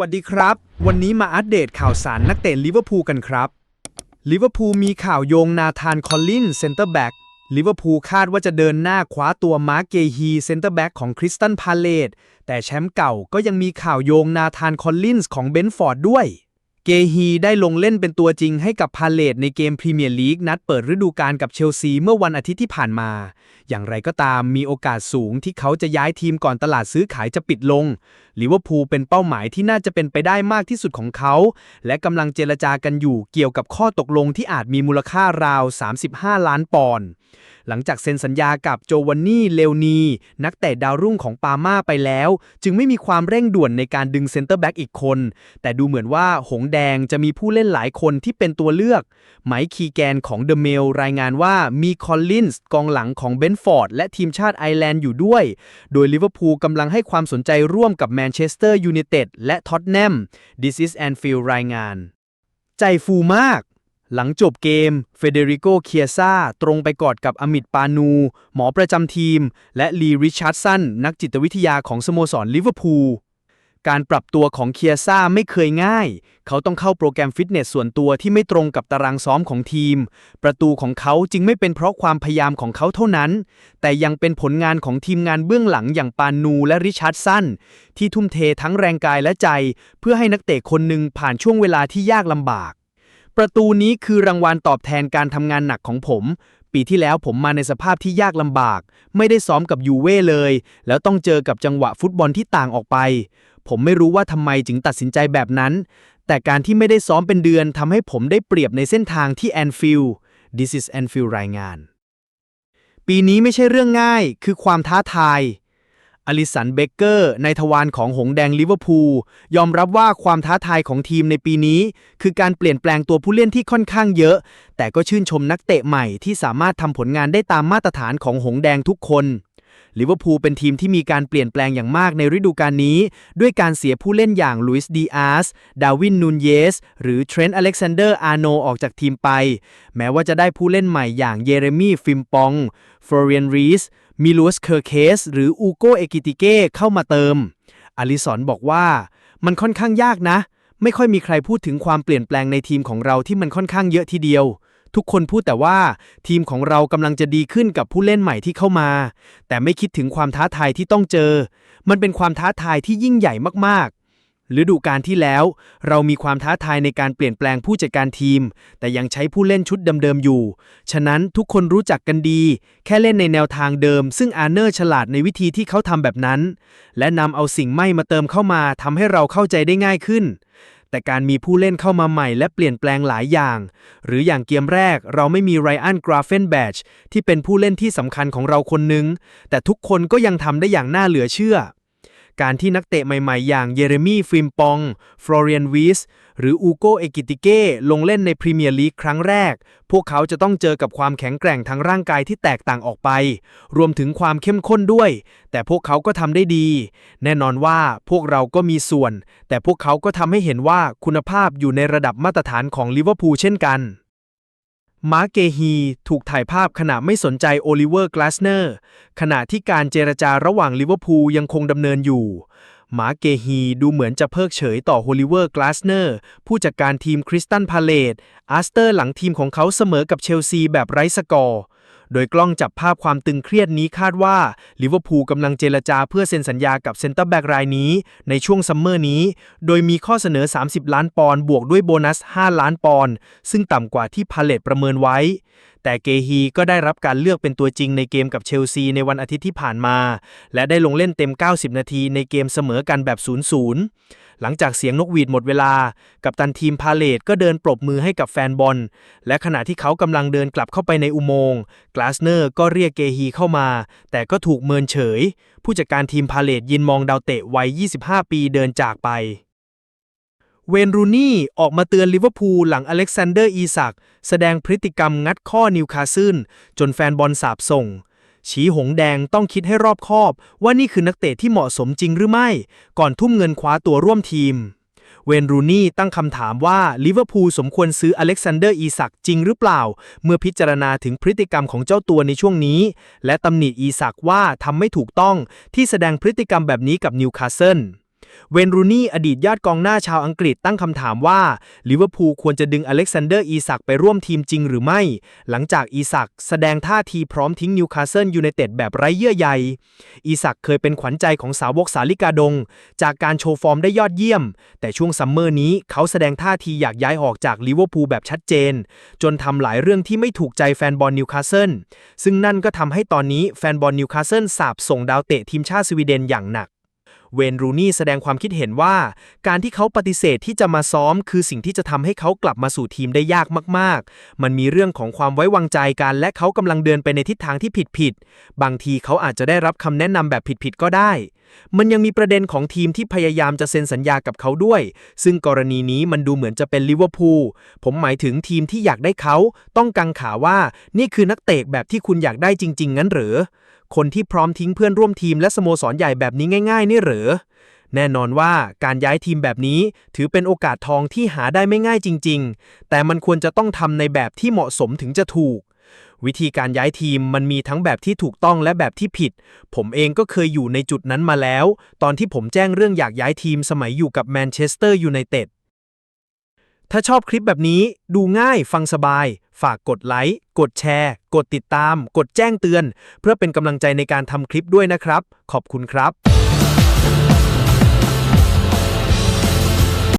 วัสดีครับ วันนี้มาอัปเดตข่าวสารนักเตะลิเวอร์พูลกันครับลิเวอร์พูลมีข่าวโยงนาธานคอลลินเซนเตอร์แบ็กลิเวอร์พูลคาดว่าจะเดินหน้าคว้าตัวมาร์กเกฮีเซนเตอร์แบ็กของคริสตันพาเลตแต่แชมป์เก่าก็ยังมีข่าวโยงนาธานคอลลินส์ของเบนฟอร์ดด้วย เกฮีได้ลงเล่นเป็นตัวจริงให้กับพาเลตในเกมพรีเมียร์ลีกนัดเปิดฤดูกาลกับเชลซีเมื่อวันอาทิตย์ที่ผ่านมา อย่างไรก็ตามมีโอกาสสูงที่เขาจะย้ายทีมก่อนตลาดซื้อขายจะปิดลงลิเวอร์พูลเป็นเป้าหมายที่น่าจะเป็นไปได้มากที่สุดของเขา และกำลังเจรจากันอยู่เกี่ยวกับข้อตกลงที่อาจมีมูลค่าราว 35 ล้านปอนด์ หลังจากเซ็นสัญญากับโจวานนี่เลวนี นักเตะดาวรุ่งของปาม่าไปแล้ว จึงไม่มีความเร่งด่วนในการดึงเซนเตอร์แบ็กอีกคน แต่ดูเหมือนว่าหงแดงจะมีผู้เล่นหลายคนที่เป็นตัวเลือก ไมค์คีแกนของเดอะเมลรายงานว่ามีคอลลินส์กองหลังของเบนฟอร์ดและทีมชาติไอร์แลนด์อยู่ด้วย โดยลิเวอร์พูลกำลังให้ความสนใจร่วมกับแมนเชสเตอร์ยูไนเต็ดและท็อตแนม This is Anfield รายงาน ใจฟูมาก หลังจบเกม เฟเดริโก เคียซาตรงไปกอดกับอมิดปานู หมอประจำทีม และลีริชาร์ดสัน นักจิตวิทยาของสโมสรลิเวอร์พูล การปรับตัวของเคียซ่าไม่เคยง่าย เขาต้องเข้าโปรแกรมฟิตเนสส่วนตัวที่ไม่ตรงกับตารางซ้อมของทีม ประตูของเขาจึงไม่เป็นเพราะความพยายามของเขาเท่านั้น แต่ยังเป็นผลงานของทีมงานเบื้องหลังอย่างปานูและริชาร์ดสันที่ทุ่มเททั้งแรงกายและใจ เพื่อให้นักเตะคนหนึ่งผ่านช่วงเวลาที่ยากลำบาก ประตูนี้คือรางวัลตอบแทนการทำงานหนักของผม ปีที่แล้วผมมาในสภาพที่ยากลำบาก ไม่ได้ซ้อมกับยูเว่เลย แล้วต้องเจอกับจังหวะฟุตบอลที่ต่างออกไป ผมไม่รู้ว่าทำไมจึงตัดสินใจแบบนั้น แต่การที่ไม่ได้ซ้อมเป็นเดือนทำให้ผมได้เปรียบในเส้นทางที่แอนฟิลด์ This is Anfield รายงาน ปีนี้ไม่ใช่เรื่องง่าย คือความท้าทาย อลิสันเบเกอร์ ในทวารของหงแดงลิเวอร์พูลยอมรับว่าความท้าทายของทีมในปีนี้ คือการเปลี่ยนแปลงตัวผู้เล่นที่ค่อนข้างเยอะ แต่ก็ชื่นชมนักเตะใหม่ที่สามารถทำผลงานได้ตามมาตรฐานของหงแดงทุกคนลิเวอร์พูลเป็นทีมที่มีการเปลี่ยนแปลงอย่างมากในฤดูกาลนี้ ด้วยการเสียผู้เล่นอย่างลุยส์ดีอาสดาวินนูนเยส หรือเทรนต์อเล็กซานเดอร์อาร์โนออกจากทีมไป แม้ว่าจะได้ผู้เล่นใหม่อย่างเยเรมีฟิมปองฟลอเรียนรีส มิลูสเคอร์เคสหรืออูโกเอกิติเก้เข้ามาเติม อลิสันบอกว่ามันค่อนข้างยากนะ ไม่ค่อยมีใครพูดถึงความเปลี่ยนแปลงในทีมของเราที่มันค่อนข้างเยอะทีเดียว ทุกคนพูดแต่ว่าทีมของเรากำลังจะดีขึ้นกับผู้เล่นใหม่ที่เข้ามา แต่ไม่คิดถึงความท้าทายที่ต้องเจอ มันเป็นความท้าทายที่ยิ่งใหญ่มากๆ ฤดูกาลที่แล้ว เรามีความท้าทายในการเปลี่ยนแปลงผู้จัดการทีม แต่ยังใช้ผู้เล่นชุดเดิมๆอยู่ ฉะนั้นทุกคนรู้จักกันดี แค่เล่นในแนวทางเดิม ซึ่งอาร์เนอร์ฉลาดในวิธีที่เขาทำแบบนั้น และนำเอาสิ่งไม่มาเติมเข้ามาทำให้เราเข้าใจได้ง่ายขึ้น แต่การมีผู้เล่นเข้ามาใหม่และเปลี่ยนแปลงหลายอย่าง หรืออย่างเกมแรกเราไม่มีไรอันกราเฟนแบชที่เป็นผู้เล่นที่สำคัญของเราคนหนึ่งแต่ทุกคนก็ยังทำได้อย่างน่าเหลือเชื่อ การที่นักเตะใหม่ๆ อย่างเยเรมีฟิมปอง ฟลอเรียนวีส หรืออูโกเอกิติเก้ลงเล่นในพรีเมียร์ลีกครั้งแรก พวกเขาจะต้องเจอกับความแข็งแกร่งทางร่างกายที่แตกต่างออกไป รวมถึงความเข้มข้นด้วย แต่พวกเขาก็ทำได้ดี แน่นอนว่าพวกเราก็มีส่วน แต่พวกเขาก็ทำให้เห็นว่าคุณภาพอยู่ในระดับมาตรฐานของลิเวอร์พูลเช่นกัน มาร์เกฮีถูกถ่ายภาพขณะไม่สนใจโอลิเวอร์กลาสเนอร์ขณะที่การเจรจาระหว่างลิเวอร์พูลยังคงดำเนินอยู่มาร์เกฮีดูเหมือนจะเพิกเฉยต่อโอลิเวอร์กลาสเนอร์ผู้จัดการทีมคริสตันพาเลตอาสเตอร์หลังทีมของเขาเสมอกับเชลซีแบบไร้สกอร์ โดยกล้องจับภาพความตึงเครียดนี้คาดว่าลิเวอร์พูลกำลังเจรจาเพื่อเซ็นสัญญากับเซนเตอร์แบ็กรายนี้ ในช่วงซัมเมอร์นี้ โดยมีข้อเสนอ 30 ล้านปอนด์บวกด้วยโบนัส 5 ล้านปอนด์ซึ่งต่ำกว่าที่พาเลตประเมินไว้ แต่เกฮีก็ได้รับการเลือกเป็นตัวจริงในเกมกับเชลซีในวันอาทิตย์ที่ผ่านมา และได้ลงเล่นเต็ม 90 นาทีในเกมเสมอกันแบบ 0-0 หลังจากเสียงนกหวีดหมดเวลา กับตันทีมพาเลตก็เดินปรบมือให้กับแฟนบอล และขณะที่เขากำลังเดินกลับเข้าไปในอุโมงค์กลาสเนอร์ก็เรียกเกฮีเข้ามา แต่ก็ถูกเมินเฉย ผู้จัดการทีมพาเลตยินมองดาวเตะวัย 25 ปีเดินจากไป เวนรูนี่ออกมาเตือนลิเวอร์พูลหลังอเล็กซานเดอร์อีสักแสดงพฤติกรรมงัดข้อนิวคาสเซิลจนแฟนบอลสาบส่งฉีหงแดงต้องคิดให้รอบคอบ ว่านี่คือนักเตะที่เหมาะสมจริงหรือไม่ ก่อนทุ่มเงินคว้าตัวร่วมทีม เวนรูนี่ตั้งคำถามว่าลิเวอร์พูลสมควรซื้ออเล็กซานเดอร์อีสักจริงหรือเปล่า เมื่อพิจารณาถึงพฤติกรรมของเจ้าตัวในช่วงนี้ และตำหนิอีสักว่าทำไม่ถูกต้องที่แสดงพฤติกรรมแบบนี้กับนิวคาสเซิล เวนรูนี่อดีตยอดกองหน้าชาวอังกฤษตั้งคำถามว่าลิเวอร์พูลควรจะดึงอเล็กซานเดอร์อีสักไปร่วมทีมจริงหรือไม่ หลังจากอีสักแสดงท่าทีพร้อมทิ้งนิวคาสเซิลยูไนเต็ดแบบไร้เยื่อใย อีสักเคยเป็นขวัญใจของสาวกสาลิกาดง จากการโชว์ฟอร์มได้ยอดเยี่ยม แต่ช่วงซัมเมอร์นี้เขาแสดงท่าทีอยากย้ายออกจากลิเวอร์พูลแบบชัดเจน จนทำหลายเรื่องที่ไม่ถูกใจแฟนบอลนิวคาสเซิลซึ่งนั่นก็ทำให้ตอนนี้แฟนบอลนิวคาสเซิลสาบส่งดาวเตะทีมชาติสวีเดนอย่างหนัก เวนรูนี่แสดงความคิดเห็นว่า การที่เขาปฏิเสธที่จะมาซ้อม คือสิ่งที่จะทำให้เขากลับมาสู่ทีมได้ยากมากๆ มันมีเรื่องของความไว้วางใจกัน และเขากำลังเดินไปในทิศทางที่ผิดๆ บางทีเขาอาจจะได้รับคำแนะนำแบบผิดๆ ก็ได้ มันยังมีประเด็นของทีมที่พยายามจะเซ็นสัญญากับเขาด้วย ซึ่งกรณีนี้มันดูเหมือนจะเป็นลิเวอร์พูล ผมหมายถึงทีมที่อยากได้เขา ต้องกังขาว่า นี่คือนักเตะแบบที่คุณอยากได้จริง ๆ งั้นเหรอ คนที่พร้อมทิ้งเพื่อนร่วมทีมและสโมสรใหญ่แบบนี้ง่ายๆนี่หรือแน่นอนว่าการย้ายทีมแบบนี้ถือเป็นโอกาสทองที่หาได้ไม่ง่ายจริง ๆ แต่มันควรจะต้องทำในแบบที่เหมาะสมถึงจะถูก วิธีการย้ายทีมมันมีทั้งแบบที่ถูกต้องและแบบที่ผิด ผมเองก็เคยอยู่ในจุดนั้นมาแล้ว ตอนที่ผมแจ้งเรื่องอยากย้ายทีมสมัยอยู่กับแมนเชสเตอร์ยูไนเต็ดถ้าชอบคลิปแบบนี้ดูง่ายฟังสบาย ฝากกดไลค์ กดแชร์ กดติดตาม กดแจ้งเตือน เพื่อเป็นกำลังใจในการทำคลิปด้วยนะครับ ขอบคุณครับ